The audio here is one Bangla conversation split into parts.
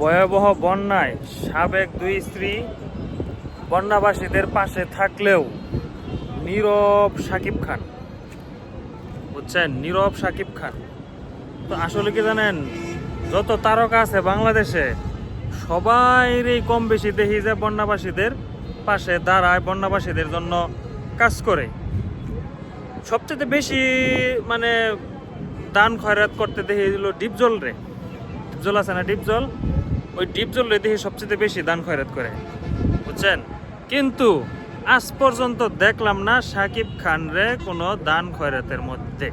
ভয়াবহ বন্যায় সাবেক দুই স্ত্রী বন্যাবাসীদের পাশে থাকলেও নীরব সাকিব খান। বুঝছেন? নীরব সাকিব খান। তো আসলে কি জানেন? যত তারকা আছে বাংলাদেশে, সবাইরই কম বেশি দেখি যে বন্যাবাসীদের পাশে দাঁড়ায়, বন্যাবাসীদের জন্য কাজ করে। সবচেয়ে বেশি মানে দান খয়রাত করতে দেখি দিল ডিপজল রে। ডিপজল আছে না ডিপজল? ওই ডিপজল রে দেখি সবচেয়ে বেশি দান খয়রাত করে। বুঝছেন? কিন্তু আজ পর্যন্ত দেখলাম না সাকিব খান রে কোনো দান খয়রাতের মধ্যে।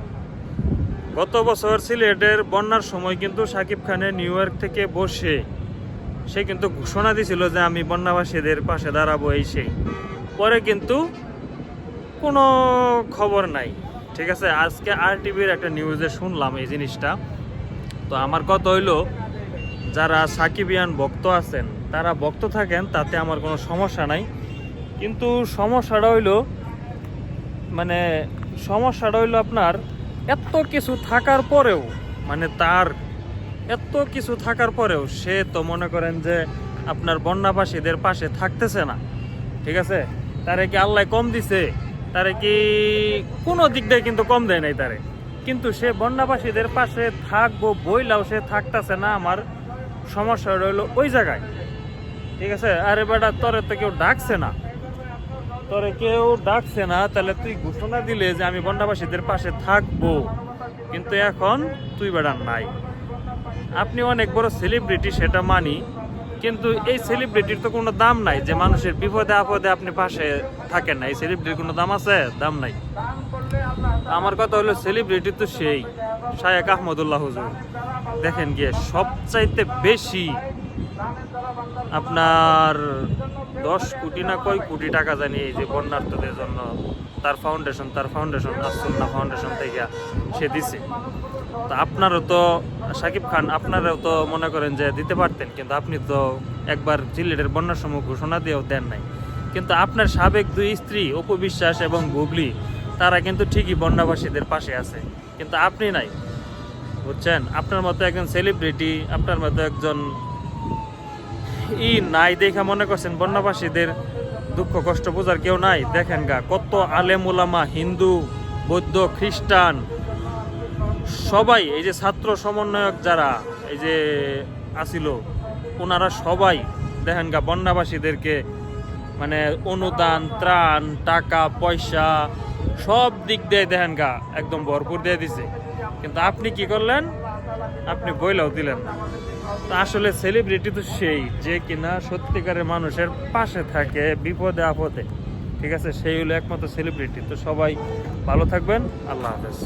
গত বছর সিলেটের বন্যার সময় কিন্তু সাকিব খানের নিউ ইয়র্ক থেকে বসে সে কিন্তু ঘোষণা দিছিল যে আমি বন্যাবাসীদের পাশে দাঁড়াবো এই সেই। পরে কিন্তু কোনো খবর নাই, ঠিক আছে? আজকে আর টিভির একটা নিউজে শুনলাম এই জিনিসটা। তো আমার কথা হইল যারা সাকিবিয়ান ভক্ত আছেন, তারা ভক্ত থাকেন, তাতে আমার কোনো সমস্যা নাই। কিন্তু সমস্যাটা হইল মানে সমস্যাটা হইল আপনার, এত কিছু থাকার পরেও মানে তার এত কিছু থাকার পরেও সে তো মনে করেন যে আপনার বন্যাবাসীদের পাশে থাকতেছে না। ঠিক আছে? তারে কি আল্লাহ কম দিছে? তারে কি কোনো দিক দিয়ে কিন্তু কম দেয় নাই তারে। কিন্তু সে বন্যাবাসীদের পাশে থাকব বইলাও সে থাকতেছে না আমার। সমস্যা রইল ওই জায়গায়। ঠিক আছে? আরে বেটা, তোরে তো কেউ ডাকছে না। তোরে কেউ ডাকছে না, তাহলে তুই ঘোষণা দিলে যে আমি বন্ডাবাসীদের পাশে থাকব। কিন্তু এখন তুই বেড়ান নাই। আপনি অনেক বড় সেলিব্রিটি সেটা মানি। কিন্তু এই সেলিব্রিটির তো কোনো দাম নাই যে মানুষের বিপদে আপদে আপনি পাশে থাকেন না। এই সেলিব্রিটির কোনো দাম আছে? দাম নাই। আমার কথা হলো সেলিব্রিটি তো সেই, শায়েক আহমদুল্লাহ হুজুর। দেখেন গিয়ে, সবচাইতে বেশি আপনার দশ কোটি না কয় কোটি টাকা জানি এই যে বন্যার্থদের জন্য, তার ফাউন্ডেশন তার ফাউন্ডেশন আসন্না ফাউন্ডেশন থেকে সে দিছে। তো আপনারও তো, সাকিব খান আপনারাও তো মনে করেন যে দিতে পারতেন, কিন্তু আপনি তো একবার সিলেটের বন্যার সময় ঘোষণা দিয়েও দেন নাই। কিন্তু আপনার সাবেক দুই স্ত্রী, অপু বিশ্বাস এবং গুগলি, তারা কিন্তু ঠিকই বন্যাবাসীদের পাশে আছে, কিন্তু আপনি নাই। বুঝছেন? আপনার মতো একজন সেলিব্রিটি আপনার মতো একজন ই নাই দেখা মনে করছেন বন্যাবাসীদের দুঃখ কষ্ট বোঝার কেউ নাই। দেখেন গা, কত আলেম ওলামা হিন্দু, বৌদ্ধ, খ্রিস্টান সবাই, এই যে ছাত্র সমন্বয়ক যারা, এই যে আসিল ওনারা সবাই দেখেন গা বন্যাবাসীদেরকে মানে অনুদান, ত্রাণ, টাকা, পয়সা সব দিক দিয়ে দেখেন গা একদম ভরপুর দিয়ে দিছে। কিন্তু আপনি কি করলেন? আপনি বইলাও দিলেন তো আসলে সেলিব্রিটি তো সেই, যে কিনা সত্যিকারের মানুষের পাশে থাকে বিপদে আপদে। ঠিক আছে? সেই হলো একমাত্র সেলিব্রিটি তো সবাই ভালো থাকবেন। আল্লাহ হাফেজ।